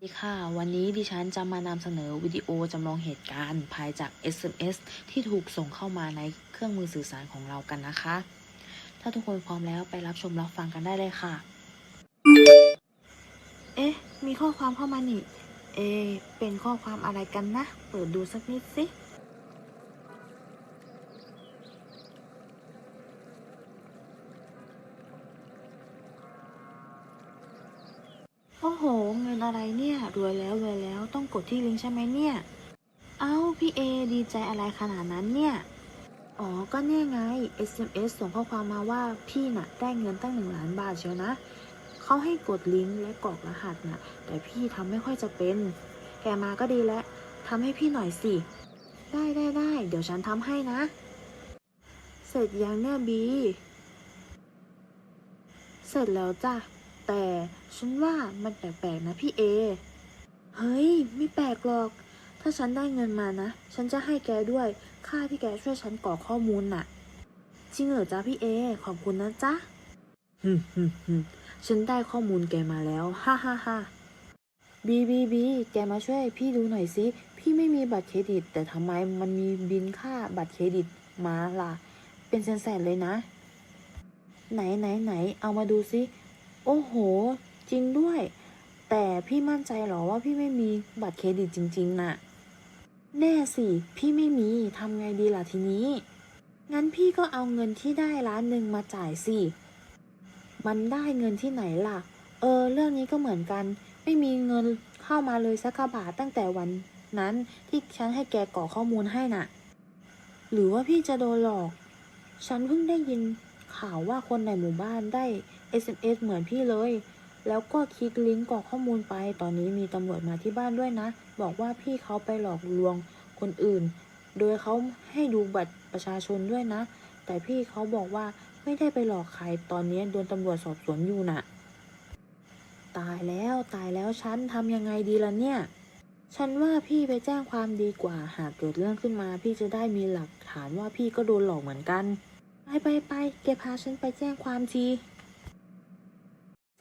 สวัสดีค่ะ วันนี้ดิฉันจะมานำเสนอวิดีโอจำลองเหตุการณ์ภายจาก SMS ที่ถูกส่งเข้ามาในเครื่องมือสื่อสารของเรากันนะคะ ถ้าทุกคนพร้อมแล้วไปรับชมรับฟังกันได้เลยค่ะ เอ๊ะ มีข้อความเข้ามานี่ เอ เป็นข้อความอะไรกันนะ เปิดดูสักนิดสิ โอ้โห เงินอะไรเนี่ย รวยแล้วรวยแล้วต้องกดที่ลิงก์ใช่ไหมเนี่ย เอ้าพี่เอดีใจอะไรขนาดนั้นเนี่ย อ๋อ ก็เนี่ยไง SMS ส่งข้อความมาว่าพี่น่ะ ได้เงินตั้งหนึ่งล้านบาทเชียวนะ เขาให้กดลิงก์และกรอกรหัสน่ะ แต่พี่ทำไม่ค่อยจะเป็น แกมาก็ดีแล้วทำให้พี่หน่อยสิ ได้ได้ได้เดี๋ยวฉันทำให้นะ เสร็จยังเนี่ยบี เสร็จแล้วจ้ะ แต่ฉันว่ามันแปลกๆนะพี่เอ เฮ้ย ไม่แปลกหรอก ถ้าฉันได้เงินมานะ ฉันจะให้แกด้วย ค่าที่แกช่วยฉันกรอข้อมูลน่ะ จริงเหรอจ๊ะพี่เอ ขอบคุณนะจ๊ะฮึฮึฮึฉันได้ข้อมูลแกมาแล้ว ฮ่าฮ่าฮ่าบีบีบี แกมาช่วยพี่ดูหน่อยสิ พี่ไม่มีบัตรเครดิต แต่ทำไมมันมีบินค่าบัตรเครดิตมาล่ะ เป็นแสนๆเลยนะ ไหนไหนไหน เอามาดูสิ โอ้โห จริงด้วย แต่พี่มั่นใจเหรอว่าพี่ไม่มีบัตรเครดิตจริง ๆน่ะ แน่สิ พี่ไม่มีทำไงดีล่ะทีนี้ งั้นพี่ก็เอาเงินที่ได้ล้านหนึ่งมาจ่ายสิ มันได้เงินที่ไหนล่ะ เออ เรื่องนี้ก็เหมือนกัน ไม่มีเงินเข้ามาเลยสักบาทตั้งแต่วันนั้นที่ฉันให้แกกรอข้อมูลให้น่ะ หรือว่าพี่จะโดนหลอก ฉันเพิ่งได้ยินข่าวว่าคนในหมู่บ้านได้ SMS เหมือนพี่เลย แล้วก็คลิกลิงก์กรอกข้อมูลไป ตอนนี้มีตำรวจมาที่บ้านด้วยนะ บอกว่าพี่เขาไปหลอกลวงคนอื่น โดยเขาให้ดูบัตรประชาชนด้วยนะ แต่พี่เขาบอกว่าไม่ได้ไปหลอกใคร ตอนนี้โดนตำรวจสอบสวนอยู่น่ะ ตายแล้วตายแล้วฉันทำยังไงดีล่ะเนี่ย ฉันว่าพี่ไปแจ้งความดีกว่า หากเกิดเรื่องขึ้นมา พี่จะได้มีหลักฐานว่าพี่ก็โดนหลอกเหมือนกัน ไปไปไปแกพาฉันไปแจ้งความที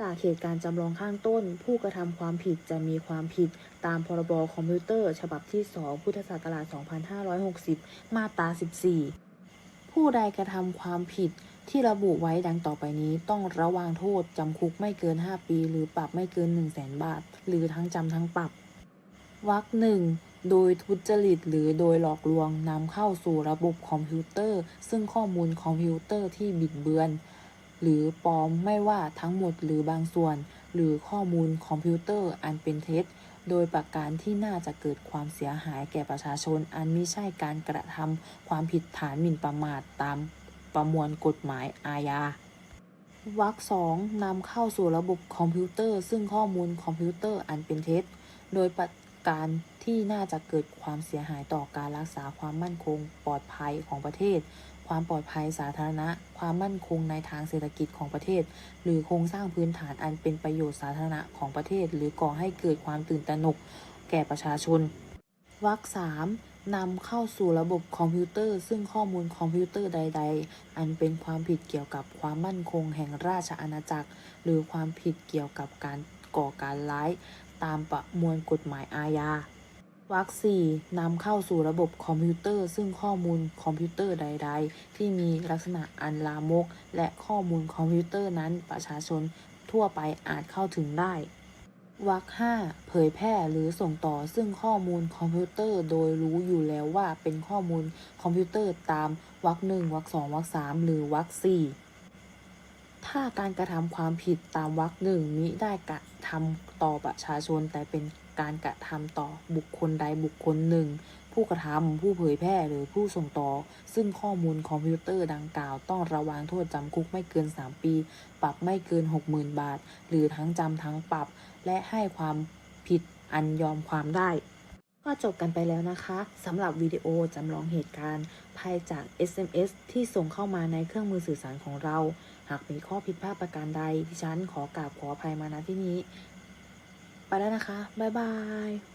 จากเหตุการณ์จำลองข้างต้น ผู้กระทำความผิดจะมีความผิดตามพรบคอมพิวเตอร์ ฉบับที่ 2 พุทธศักราช 2560 มาตรา 14 ผู้ใดกระทำความผิดที่ระบุไว้ดังต่อไปนี้ต้องระวางโทษจำคุกไม่เกิน 5 ปี หรือปรับไม่เกิน 1 0 0 0 0แสนบาท หรือทั้งจำทั้งปรับวรรคหนึ่งโดยทุจริตหรือโดยหลอกลวงนำเข้าสู่ระบบคอมพิวเตอร์ ซึ่งข้อมูลคอมพิวเตอร์ที่บิดเบือน หรือปลอมไม่ว่าทั้งหมดหรือบางส่วน หรือข้อมูลคอมพิวเตอร์อันเป็นเท็จ โดยประการที่น่าจะเกิดความเสียหายแก่ประชาชน อันมิใช่การกระทำความผิดฐานหมิ่นประมาทตามประมวลกฎหมายอาญาวรรคสองนำเข้าสู่ระบบคอมพิวเตอร์ ซึ่งข้อมูลคอมพิวเตอร์อันเป็นเท็จ โดยประการที่น่าจะเกิดความเสียหายต่อการรักษาความมั่นคงปลอดภัยของประเทศ ความปลอดภัยสาธารณะ ความมั่นคงในทางเศรษฐกิจของประเทศ หรือโครงสร้างพื้นฐานอันเป็นประโยชน์สาธารณะของประเทศ หรือก่อให้เกิดความตื่นตระหนก แก่ประชาชนวรรคสามนำเข้าสู่ระบบคอมพิวเตอร์ ซึ่งข้อมูลคอมพิวเตอร์ใด ๆ อันเป็นความผิดเกี่ยวกับความมั่นคงแห่งราชอาณาจักร หรือความผิดเกี่ยวกับการก่อการร้าย ตามประมวลกฎหมายอาญา วรรคสี่นำเข้าสู่ระบบคอมพิวเตอร์ ซึ่งข้อมูลคอมพิวเตอร์ใด ๆ ที่มีลักษณะอันลามก และข้อมูลคอมพิวเตอร์นั้นประชาชนทั่วไปอาจเข้าถึงได้วรรคห้าเผยแพร่หรือส่งต่อซึ่งข้อมูลคอมพิวเตอร์โดยรู้อยู่แล้วว่าเป็นข้อมูลคอมพิวเตอร์ตามวรรคหนึ่งวรรคสองวรรคสามหรือวรรคสี่ ถ้าการกระทำความผิดตามวรรคหนึ่งมิได้กระทำต่อประชาชน แต่เป็นการกระทำต่อบุคคลใดบุคคลหนึ่ง ผู้กระทำผู้เผยแพร่หรือผู้ส่งต่อ ซึ่งข้อมูลคอมพิวเตอร์ดังกล่าว ต้องระวางโทษจำคุกไม่เกิน 3 ปี ปรับไม่เกิน 60,000 บาท หรือทั้งจำทั้งปรับ และให้ความผิดอันยอมความได้ ก็จบกันไปแล้วนะคะสำหรับวิดีโอจำลองเหตุการณ์ภายจาก SMS ที่ส่งเข้ามาในเครื่องมือสื่อสารของเรา หากมีข้อผิดพลาดประการใดดิฉันขอกราบขออภัยมาณที่นี้ ไปแล้วนะคะ บ๊ายบาย